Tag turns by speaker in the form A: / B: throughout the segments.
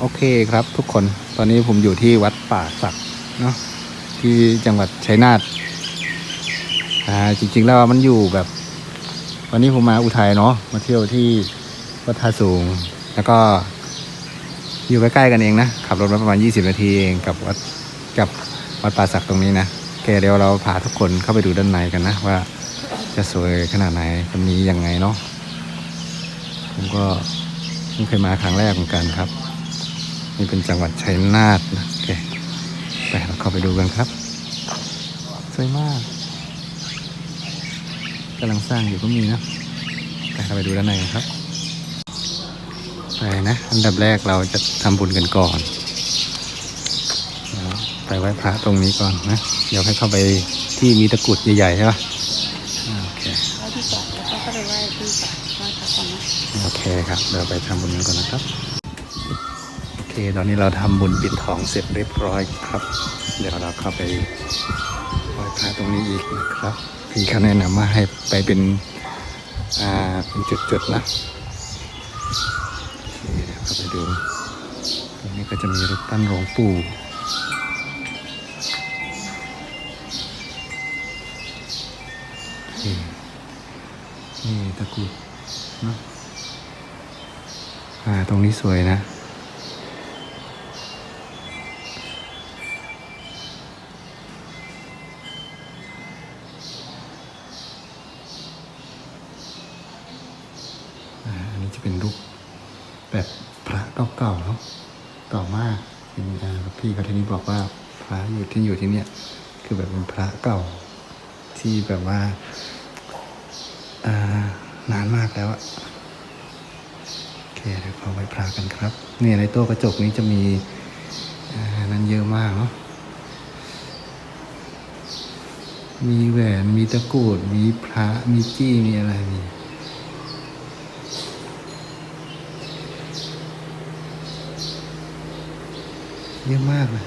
A: โอเคครับทุกคนตอนนี้ผมอยู่ที่วัดป่าสักเนาะที่จังหวัดชัยนาทอ่าจริง ๆ แล้วมันอยู่แบบ วันนี้ผมมาอุทัยเนาะมาเที่ยวที่วัดท่าสูง แล้วก็อยู่ใกล้ๆกันเองนะขับรถมาประมาณ 20 นาทีเองกับวัดกับวัดป่าสักตรงนี้นะโอเคเดี๋ยวเราพาทุกคนเข้าไปดูด้านในกันนะว่าจะสวยขนาดไหนวันนี้ยังไงเนาะผมก็เพิ่งเคยมาครั้งแรกเหมือนกันครับ นี่เป็นจังหวัดชัยนาทนะโอเคไปเราเข้าไปดูกันครับ สวยมากกำลังสร้างอยู่ก็มีนะไปเราไปดูด้านในกันครับไปนะอันดับแรกเราจะทำบุญกันก่อนเดี๋ยวไปไหว้พระตรงนี้ก่อนนะเดี๋ยวให้เข้าไปที่มีตะกรุดใหญ่ๆใช่ปะอ่าโอเค
B: ไหว้ที่ก่อนแล้วก็ไปไหว้ที่ก่อนไหว้พระก่อนนะ
A: โอเคครับเดี๋ยวไปทำบุญกันก่อนนะครับโอเค ตอนนี้เราทำบุญปิดทองเสร็จเรียบร้อยครับ เดี๋ยวเราเข้าไปไหว้พระตรงนี้อีกนะครับพี่เขาแนะนำว่าให้ไปเป็นอ่าเป็นจุดๆนะโอเคเดี๋ยวเข้าไปดู ตรงนี้ก็จะมีรูปปั้นหลวงปู่นี่ตะกุดเนะอ่าตรงนี้สวยนะ แบบพระเก่าๆเนาะเก่ามากเป็นพี่เขาที่นี่บอกว่าพระอยู่ที่อยู่ที่เนี่ยคือแบบเป็นพระเก่า ที่แบบว่าอ่านานมากแล้วอะโอเคเดี๋ยวขอไว้พระกันครับ เนี่ยในโต๊ะกระจกนี้จะมีนั้นเยอะมากเนาะมีแหวนมีตะกรุดมีพระมีจี้มีอะไรมี เยอะมากเลย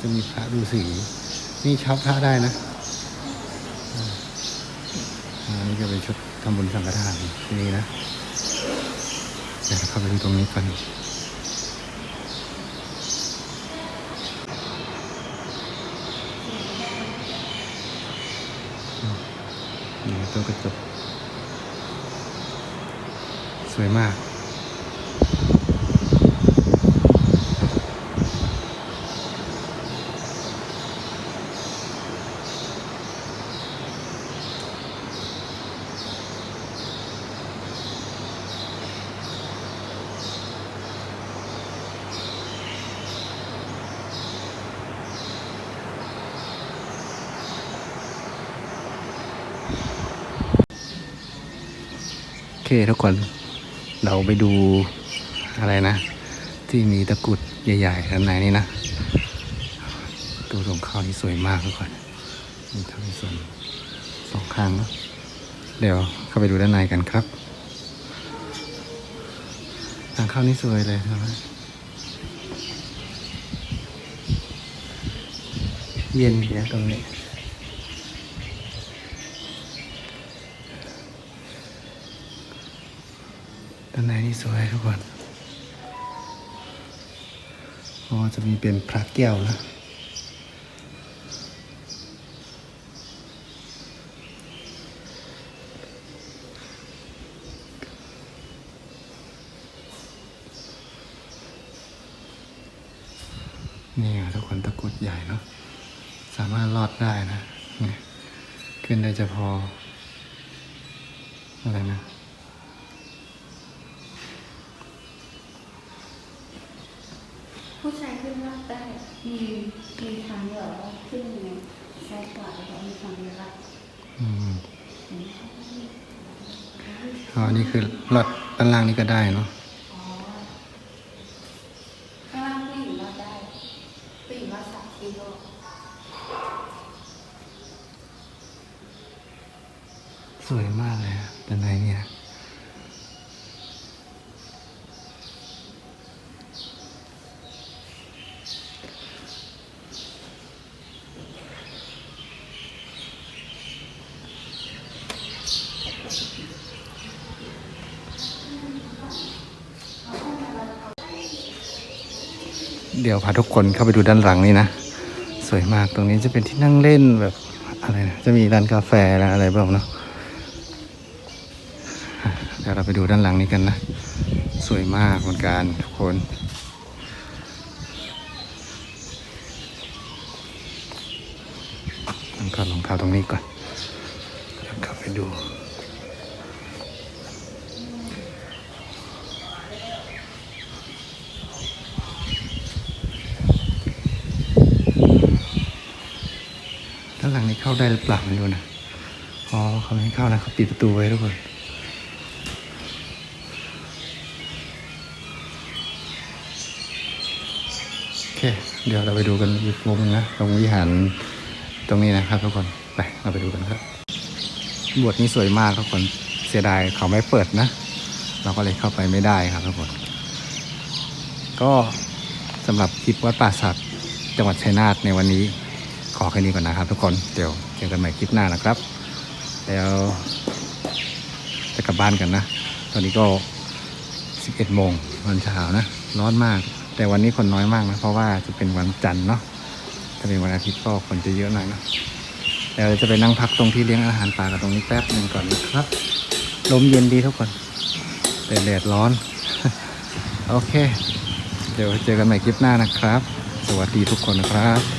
A: จะมีพระดูสี นี่เช้าพระได้นะอ่านี่ก็เป็นชุดทำบุญสังฆทานที่นี่นะเดี๋ยวเราเข้าไปดูตรงนี้กันนี่ ตัวกระจก สวยมาก เคทุกคน เราไปดูอะไรนะ ที่มีตะกรุดใหญ่ๆด้านในนี่นะ ตัวตรงข้าวนี่สวยมากทุกคนมีทั้งส่วนสองข้างเนะเดี๋ยวเข้าไปดูด้านในกันครับทางเข้านี่สวยเลยใช่ไหมเย็นเดียตรงนี้ ด้านในนี่สวยทุกคนอ๋อจะมีเป็นพระแก้วนะนี่ไงทุกคนตะกุดใหญ่เนาะสามารถรอดได้นะเนี่ยขึ้นได้เฉพาะอะไรนะ
B: ผู้ชาย ขึ้นรอดได้มีมีทางเดียวว่าขึ้นยังไงซ้ายขวาแล้วมีทางเดียวละ
A: อืม
B: เห็นไหม
A: อ๋อนี่คือรอดด้านล่างนี่ก็ได้เนาะ
B: อ๋อข้างล่างผู้หญิงรอดได้ผู้หญิงรอดสักทีโลก
A: สวยมากเลยอะด้านในเนี่ย เดี๋ยวพาทุกคนเข้าไปดูด้านหลังนี่นะ สวยมากตรงนี้จะเป็นที่นั่งเล่นแบบอะไรนะจะมีร้านกาแฟและอะไรบ้างเนาะเดี๋ยวเราไปดูด้านหลังนี้กันนะ สวยมากเหมือนกันทุกคนต้องถอดรองเท้าตรงนี้ก่อนเข้าไปดู นี้เข้าได้หรือเปล่าไม่รู้นะอ๋อเขาไม่ให้เข้านะเขาปิดประตูไว้ทุกคนโอเค เดี๋ยวเราไปดูกันอีกมุมหนึ่งนะตรงวิหารตรงนี้นะครับทุกคนไปเราไปดูกันครับบวชนี้สวยมากทุกคนเสียดายเขาไม่เปิดนะ เราก็เลยเข้าไปไม่ได้ครับทุกคนก็สำหรับคลิปวัดป่าสักจังหวัดชัยนาทในวันนี้ ขอแค่นี้ก่อนนะครับทุกคนเดี๋ยวเจอกันใหม่คลิปหน้านะครับ แล้วจะกลับบ้านกันนะ ตอนนี้ก็ 11โมงวันเช้านะ ร้อนมาก แต่วันนี้คนน้อยมากนะ เพราะว่าจะเป็นวันจันทร์เนาะถ้าเป็นวันอาทิตย์ก็คนจะเยอะหน่อยนะเดี๋ยวจะไปนั่งพักตรงที่เลี้ยงอาหารปลากับตรงนี้แป๊บหนึ่งก่อนนะครับลมเย็นดีทุกคนแต่แดดร้อน โอเค เดี๋ยวเจอกันใหม่คลิปหน้านะครับ สวัสดีทุกคนนะครับ